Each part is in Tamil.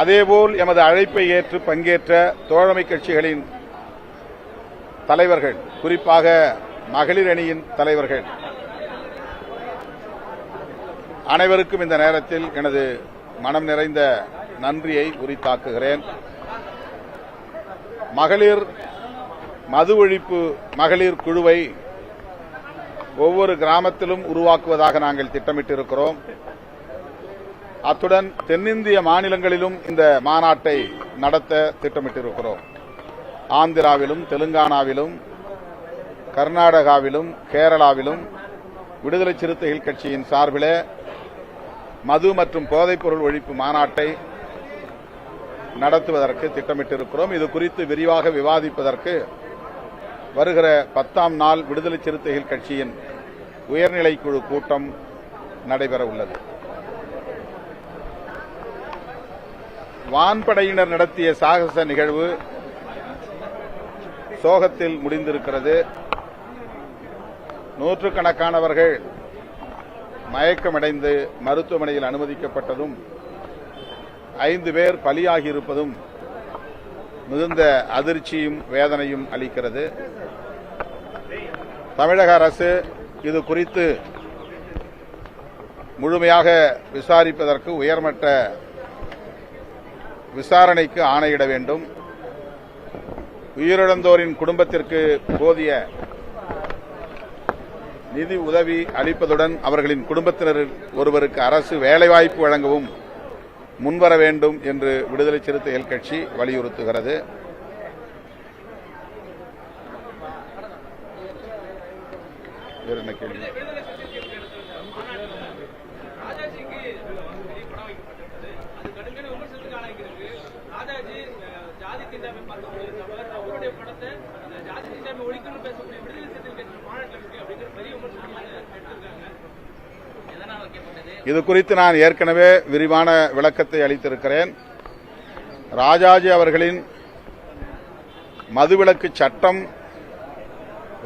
அதேபோல் எமது அழைப்பை ஏற்று பங்கேற்ற தோழமை கட்சிகளின் தலைவர்கள் குறிப்பாக மகளிர் அணியின் தலைவர்கள். அனைவருக்கும் இந்த நேரத்தில் எனது மனம் நிறைந்த நன்றியை உரித்தாக்குகிறேன். மகளிர் மது ஒழிப்பு மகளிர் குழுவை ஒவ்வொரு கிராமத்திலும் உருவாக்குவதாக நாங்கள் திட்டமிட்டிருக்கிறோம். அத்துடன் தென்னிந்திய மாநிலங்களிலும் இந்த மாநாட்டை நடத்த திட்டமிட்டிருக்கிறோம். ஆந்திராவிலும் தெலுங்கானாவிலும் கர்நாடகாவிலும் கேரளாவிலும் விடுதலை சிறுத்தைகள் கட்சியின் சார்பிலே மது மற்றும் போதைப்பொருள் ஒழிப்பு மாநாட்டை நடத்துவதற்கு திட்டமிட்டிருக்கிறோம். இது குறித்து விரிவாக விவாதிப்பதற்கு வருகிற பத்தாம் நாள் விடுதலை சிறுத்தைகள் கட்சியின் உயர்நிலைக்குழு கூட்டம் நடைபெற உள்ளது. வான்படையினர் நடத்திய சாகச நிகழ்வு சோகத்தில் முடிந்திருக்கிறது. நூற்றுக்கணக்கானவர்கள் மயக்கமடைந்து மருத்துவமனையில் அனுமதிக்கப்பட்டதும் ஐந்து பேர் பலியாகியிருப்பதும் மிகுந்த அதிர்ச்சியும் வேதனையும் அளிக்கிறது. தமிழக அரசு இது குறித்து முழுமையாக விசாரிப்பதற்கு உயர்மட்ட விசாரணைக்கு ஆணையிட வேண்டும். உயிரிழந்தோரின் குடும்பத்திற்கு போதிய நிதி உதவி அளிப்பதுடன் அவர்களின் குடும்பத்தினரில் ஒருவருக்கு அரசு வேலைவாய்ப்பு வழங்கவும் முன்வர வேண்டும் என்று விடுதலை சிறுத்தைகள் கட்சி வலியுறுத்துகிறது. என்ன கேள்வி? இது குறித்து நான் ஏற்கனவே விரிவான விளக்கத்தை அளித்திருக்கிறேன். ராஜாஜி அவர்களின் மதுவிலக்கு சட்டம்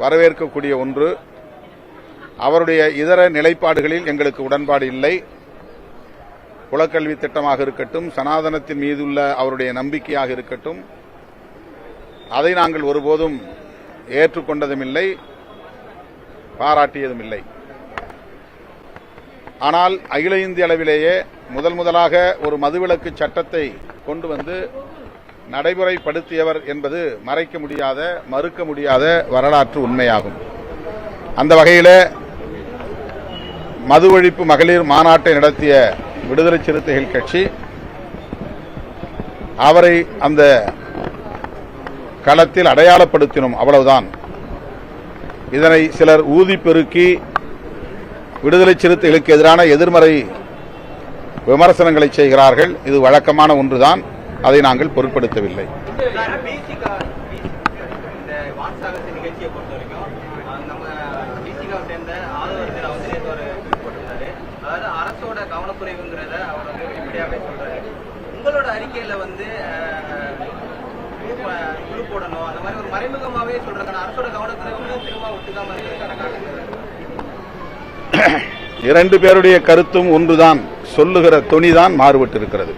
வரவேற்கக்கூடிய ஒன்று. அவருடைய இதர நிலைப்பாடுகளில் எங்களுக்கு உடன்பாடு இல்லை. குலக்கல்வி திட்டமாக இருக்கட்டும் சனாதனத்தின் மீதுள்ள அவருடைய நம்பிக்கையாக இருக்கட்டும் அதை நாங்கள் ஒருபோதும் ஏற்றுக்கொண்டதும் இல்லை பாராட்டியதும் இல்லை ஆனால் அகில இந்திய அளவிலேயே முதல் முதலாக ஒரு மதுவிலக்கு சட்டத்தை கொண்டு வந்து நடைமுறைப்படுத்தியவர் என்பது மறைக்க முடியாத மறுக்க முடியாத வரலாற்று உண்மையாகும். அந்த வகையில் மது ஒழிப்பு மகளிர் மாநாட்டை நடத்திய விடுதலை சிறுத்தைகள் கட்சி அவரை அந்த களத்தில் அடையாளப்படுத்தினோம். அவ்வளவுதான். இதனை சிலர் ஊதி பெருக்கி விடுதலை சிறுத்தைகளுக்கு எதிரான எதிர்மறை விமர்சனங்களை செய்கிறார்கள். இது வழக்கமான ஒன்றுதான். அதை நாங்கள் பொருட்படுத்தவில்லை. அரசோட கவனக்குறைவுங்கிறத அவர் வந்து வெளிப்படையாவே சொல்றாரு. உங்களோட அறிக்கையில வந்து போடணும். அந்த மாதிரி ஒரு மறைமுகமாவே சொல்றதுக்கான அரசோட கவனத்துல வந்து திரும்ப ஒட்டுக்காம இருக்கிறதுக்கான காரணம் இரண்டு பேருடைய கருத்தும் ஒன்றுதான். சொல்லுகிற துணிதான் மாறுபட்டு இருக்கிறது